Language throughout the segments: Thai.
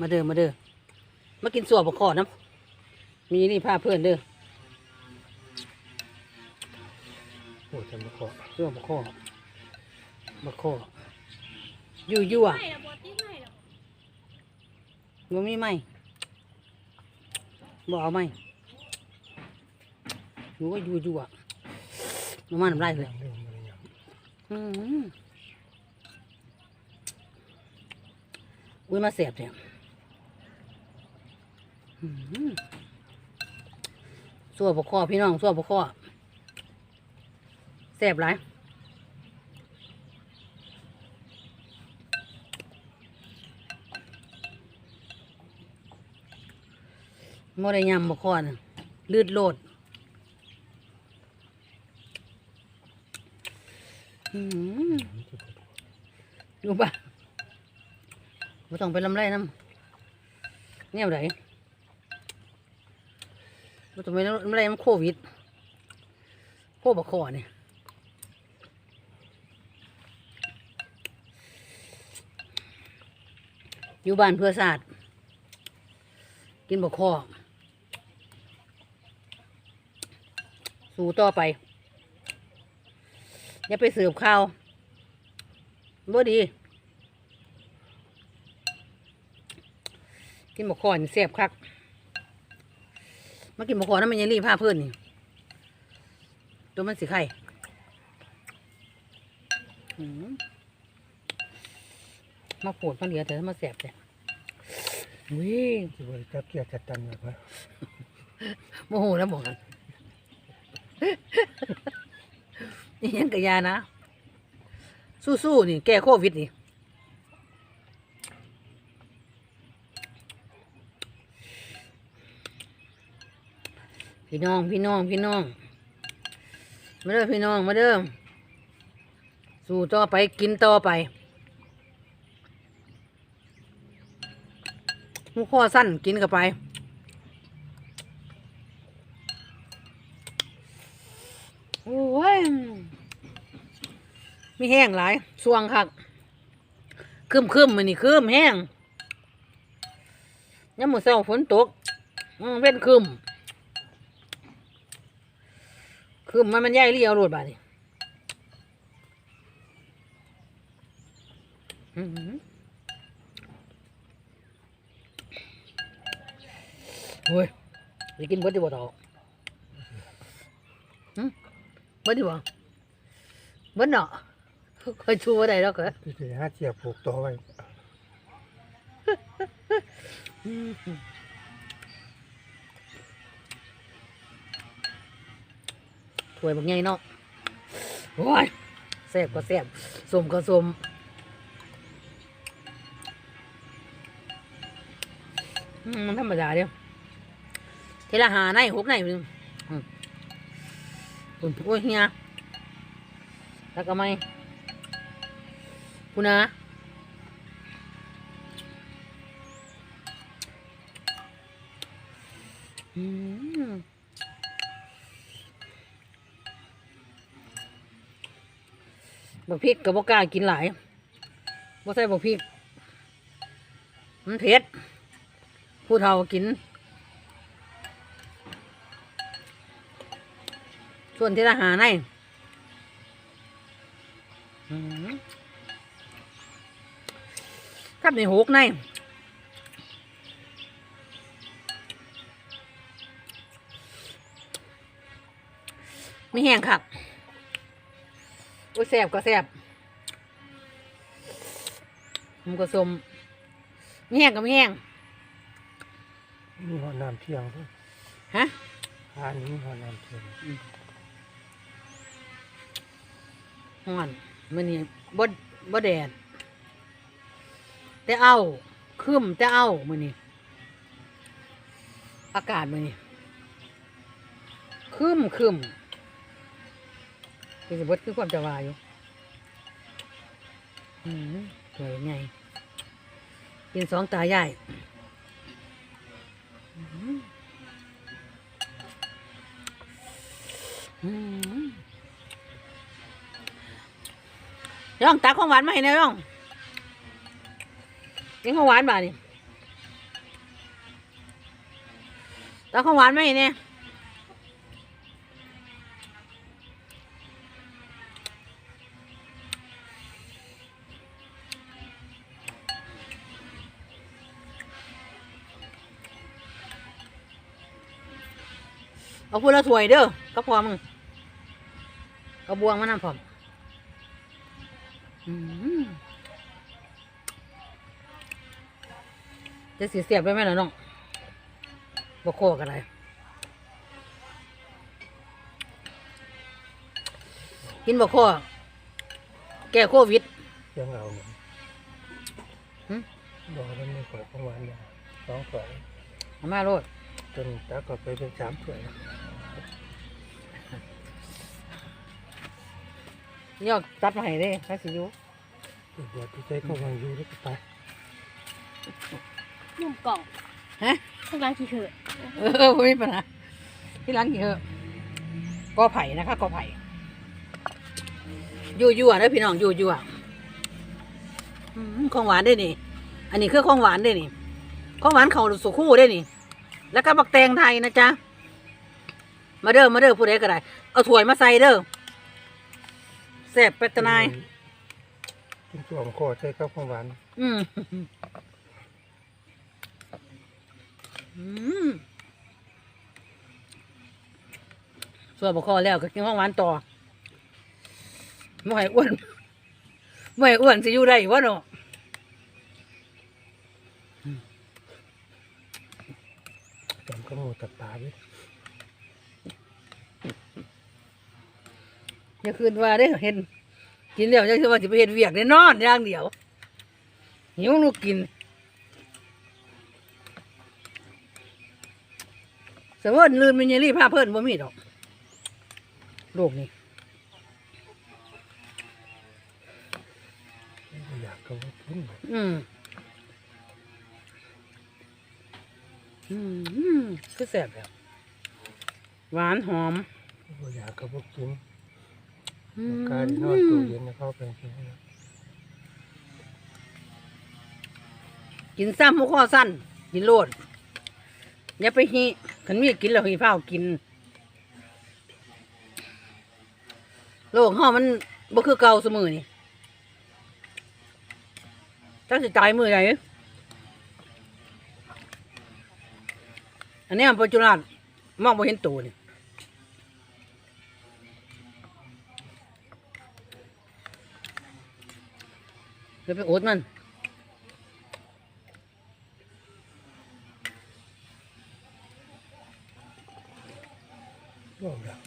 มาเด้อมาเด้อมากินสัวบะคอน้ำมีนี่พาเพื่อนเด้อโอ้จำบ่ขอสัวบะคอบะคออยู่ยั่วไม่ละบอตี้ไม่ละบ่มีไหมบ่เอาไหมอยู่ก็อยู่ยั่วน้ำมันน้ำลายเลยยังเรื่องมันยังอืมอุ้ยมาเสียบเนี่ยอืม สัวบะคอพี่น้องสัวบะคอแสบหลายโมได้ยำบะคอนะลืดโลดอืมมันจะปวดหัวอยู่บ้านไม่ต้องไปลำไรน้ำเนี่ยไร ม่ต้องไปลำไรน้ำโควิด โคบะคอเนี่ยอยู่บ้านเพื่อศาสตร์กินบะคอสู่ต่อไป อย่าไปเสิร์ฟข้าวบ่ดี กินบะคอนี่แซ่บคัก มากินบะคอน้ำมันยังรีบผ้าเพื่อนนี่ตัวมันสีไข่อืมมาโผดมาเหลือแต่มาแสบแต่วิ่งที่ว่าจับเกียร์จัดตันแบบว่าโมโหแล้วบอกกันนี่ยังกะยานะ สู้ๆนี่ แก้โควิดนี่ พี่น้อง พี่น้อง พี่น้อง มาเด้อพี่น้อง มาเด้อ สู้ต่อไปกินต่อไปหูข้อสั้นกินกันไป โอ้ย มีแห้งหลายสวงคักคืมคืมมันนี่คืมแห้งยังมือเศร้าฝนตกเว้นคืม คืมมันมันใหญ่เรียวโรดบาดนี่อื้อหือโอ้ยไปกินเบิดดีบ่ต่อหึเบิดดีบ่เบิดเนาะคอยชูว่าได้แล้วก็ที่จะหาเจียบผูกต่อไว้ ถ้วยบักใหญ่เนาะโอ้ยแซ่บก็แซ่บสมก็สมอืมมันธรรมดาเดียวทีละหาในหกในหนึ่งอืมปุ่นโอ้ยเฮียแล้วก็ไม่คุณนะอืม บักพริกกับบักกล้ากินหลายบ่ใส่บักพริก มันเผ็ด ผู้เฒ่ากิน ส่วนที่ละหาในอืมทับในหกในไม่แห้งคัก โอ้ยแสบก็แสบมันก็สมไม่แห้งก็ไม่แห้งมีหอน้ำเที่ยงด้วยฮะหานี้หอน้ำเที่ยงห่อนมันนี่บดบดแดดแต่เอาคืมแต่เอามันนี่อากาศมันนี่คืมคืม คือสมบดคือความจะวายอยู่อืมสวยไงกินสองตาใหญ่ย่องตาของหวานมาให้นะย่องกินของหวานบ่านี่ตาของหวานมาให้เนี่ย เอาพูละถ้วยเด้อก็พอมึงกระบวงมันน้ำพร้อมอืมจะสีเสียบไปไหมล่ะน้องบกโคกันไรกินบกโคแก้โควิดยังเอาอยู่หึบอกว่ามันไม่ขวดของหวานอย่างสองขวดเอามาโลดจนตาก็ไปเป็นสามขวด แล้วยอกตัดมาให้เด้ใครสิอยูเดี๋ยวที่ใจเขาวางอยู่แล้วก็ไปนุ่มกล่องฮะข้างล่างกี่เถื่อเออไม่มีปัญหาที่ร้านกี่เหอะกอไผ่นะคะกอไผ่ยู่ยั่วๆนะพี่น้องยู่ยั่วๆอืมของหวานได้นี่ อันนี้คือของหวานได้นี่ของหวานเขาสุคู่ได้นี่ แล้วก็บักแตงไทยนะจ๊ะมาเด้อมาเด้อผู้ใดก็ได้เอาถ้วยมาใส่เด้อ แซ่บเป็ดตะนายกินช่วงคอใช้ข้าวของหวานอืมอืมส่วนบกคอแล้วก็กินของหวานต่อไม่ให้อ้วนไม่ให้อ้วนสิอยู่ได้วะเนาะจำก็งูตัดปลาไว้ อย่าคืนว่าได้เห็น กินแล้วจะคือว่าจะไปเห็นเวียกได้นอนอย่างเดียวหิวลูกกินสมมติลืมมินยรี่ผ้าเพิ่นบ่มีดอกโลกนี่อยากก็ว่ากินอืมอืมคือแซ่บแล้วหวานหอมอยากก็ว่ากินอื การนอนตู้เย็นเข้าไปกินนะกินซ้ำมุข้อสั้นกินโลดอย่าไปฮีขันมีกินแล้วฮีเฝ้ากิน โลกห้อมันบ่คือเก่าเสมอนี่จักสิตายมือไหนอันนี้มันปัจจุบันมองบ่เห็นตัวนี่ เดี๋ยวไปอดมันร่วมแล้ว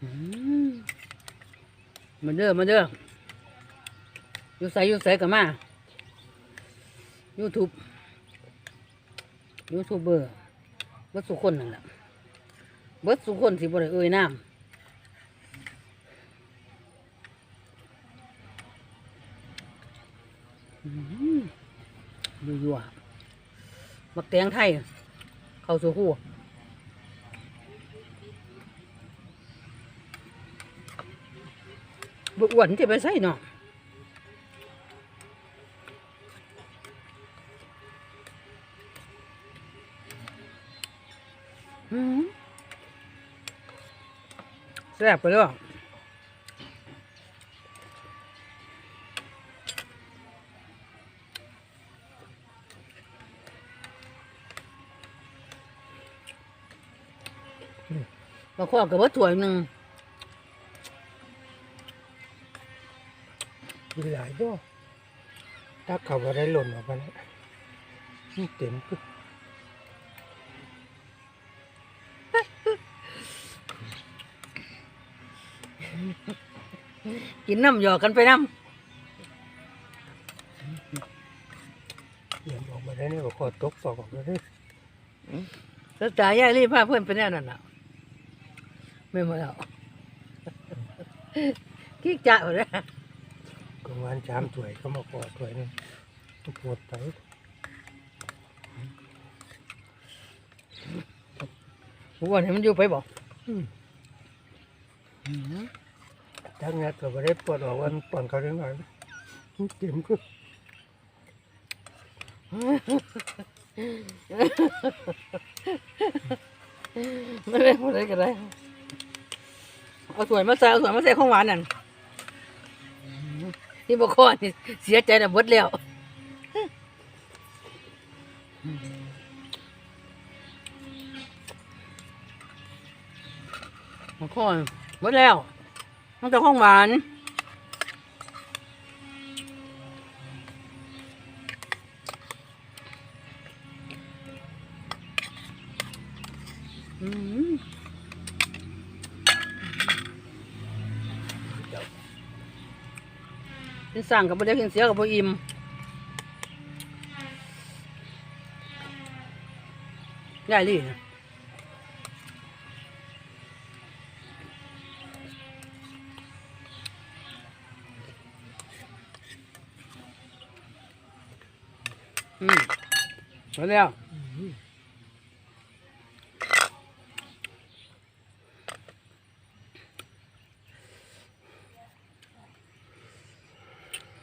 อืมมาเด้อมาเด้อยู่ใส่ยู่ใส่กับมา YouTube YouTuber เบิ ดสุคนนั่นแหละเบิดสุคนสิบ่ได้เอ่ยน้ำอืมอยู่ยั่วๆมักแตงไทย เข้าสู่คู่บุอ้วนจะไปใส่เนาะ แซ่บไปเลยมาข้อกับว่าถ้วยหนึ่งกินหลายบ่ถ้าเขาว่าได้หล่นออกมาแล้วนี่เต็มปึ๊บ กินน้ำหยอกกันไปน้เยี่ยมออกมาได้เนี่ยก็ขอตกฟอกออกมาได้ำแล้วจ่ายยายรีบพาเพื่อนไปแน่นั่นน่ะไม่มาแล้วกิ๊กจ่าหมดแล้วกลางวันชามถ้วยเขามาขอถ้วยหนึงหมดไปอ้วนให้มันอยู่ไปบอก อืม ตทั้งงัดก็บ่ได้ปวดออกวันปอนเขาได้หน่อยมันเต็มคือไม่ได้พูดอะไรกันได้เอาถ้วยมาใส่เอาถ้วยมาใส่ของหวานนั่นนี่บอกข้อนี่เสียใจแต่บดแล้วบอกข้อบดแล้ว มันจะของหวานอืมกินสั่งกับบ่ได้กินเสียกับบ่อิ่มได้เลยนะ อืมมาแล้ว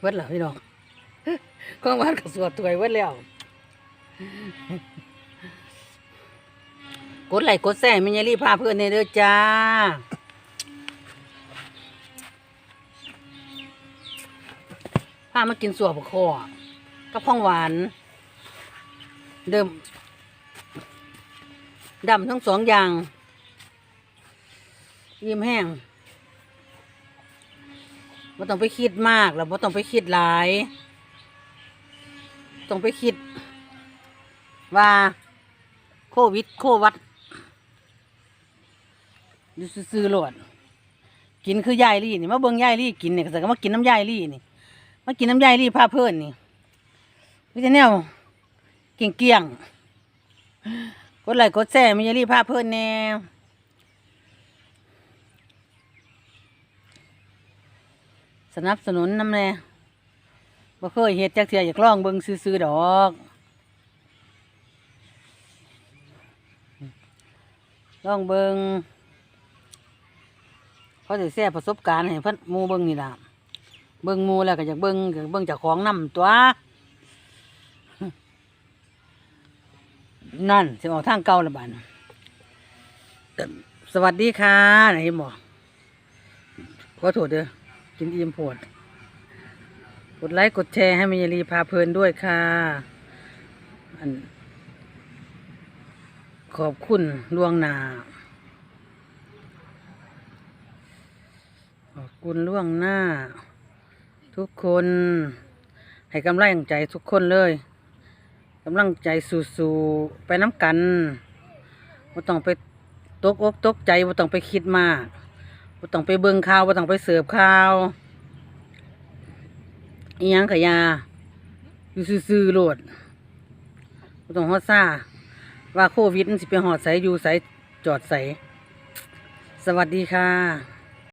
เวิดแล้วพี่น้องกองหวานกับสวดถวยเวิดแล้ว กดไหลค์กดแซ่ไม่ยรีพาเพื่อนในเด้อจ้า พามากินสัวบกคอกับข้องหวาน เดิมดำทั้งสองอย่าง ยิ้มแห้งบ่ต้องไปคิดมากแล้วบ่ต้องไปคิดหลาย ต้องไปคิด ว่าโควิด โควัดอยู่ซื่อๆโลดกินคือยายลี่นี่มาเบิ่งยายลี่กินเนี่ยก็ก็มากินน้ำยายลี่นี่มากินน้ำยายลี่พาเพื่อนนี่วิจแนว เกี่ยงเกี่ยงๆกดไลค์กดแชร์มียายลี่พาเพื่อนแนวสนับสนุนน้ำแน่บ่เคยเฮ็ดจักเทื่ออยากลองเบิ่งซื่อๆดอกลองเบิงเขาจะแซ่ประสบการณ์ให้เพิ่อนมูเบิงนี่ล่ะเบิงมูแล้วก็อยากเบิงอยากเบิงจ้าของนำตัว นั่นสิออกทางเก่าและบัดสวัสดีค่ะไหนบ่ขอโทษเด้อกินอิ่มโพดกดไลค์กดแชร์ให้มิยรีพาเพลินด้วยค่ะอันขอบคุณล่วงหน้าขอบคุณล่วงหน้า ทุกคน ให้กำลังใจทุกคนเลย กำลังใจสู้ๆไปน้ำกันไม่ต้องไปตกอกตกใจไม่ต้องไปคิดมากไม่ต้องไปเบิ่งข่าวไม่ต้องไปเสิร์ฟข่าวอีหยังขยาอยู่ซื่อๆโลดไม่ต้องฮอดซ่าว่าโควิดมันสิไปหอดใสอยู่ใสจอดใส สวัสดีค่ะ